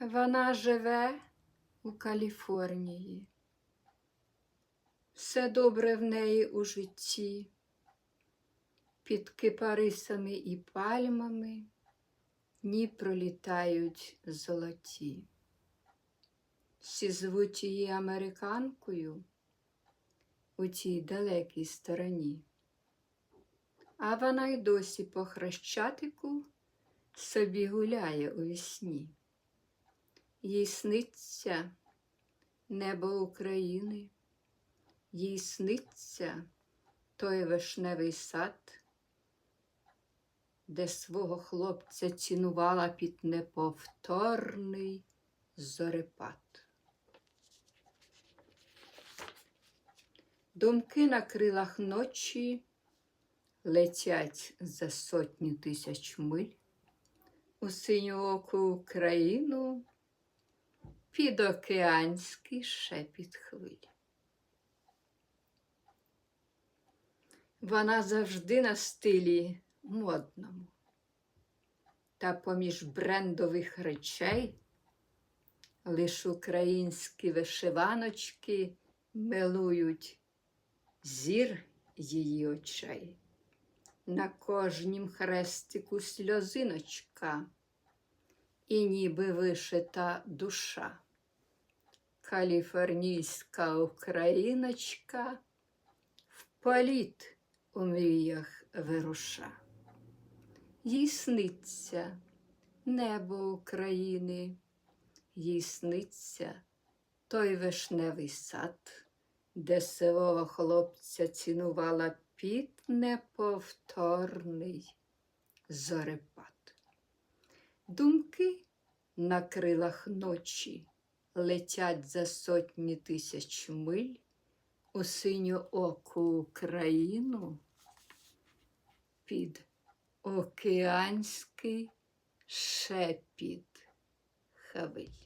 Вона живе у Каліфорнії. Все добре в неї у житті. Під кипарисами і пальмами дні пролітають золоті. Всі звуть її американкою у тій далекій стороні. А вона й досі по хрещатику собі гуляє у вісні. Їй сниться небо України, їй сниться той вишневий сад, де свого хлопця цінувала під неповторний зорепад. Думки на крилах ночі летять за сотні тисяч миль у синьооку Україну під океанський шепіт хвиль. Вона завжди на стилі модному, та поміж брендових речей лиш українські вишиваночки милують зір її очей. На кожнім хрестику сльозиночка і ніби вишита душа. Каліфорнійська україночка в політ у мріях вируша. Їй сниться небо України, їй сниться той вишневий сад, де свого хлопця цінувала під неповторний зорепад. Думки на крилах ночі летять за сотні тисяч миль у синю оку Україну під океанський шепіт хвиль.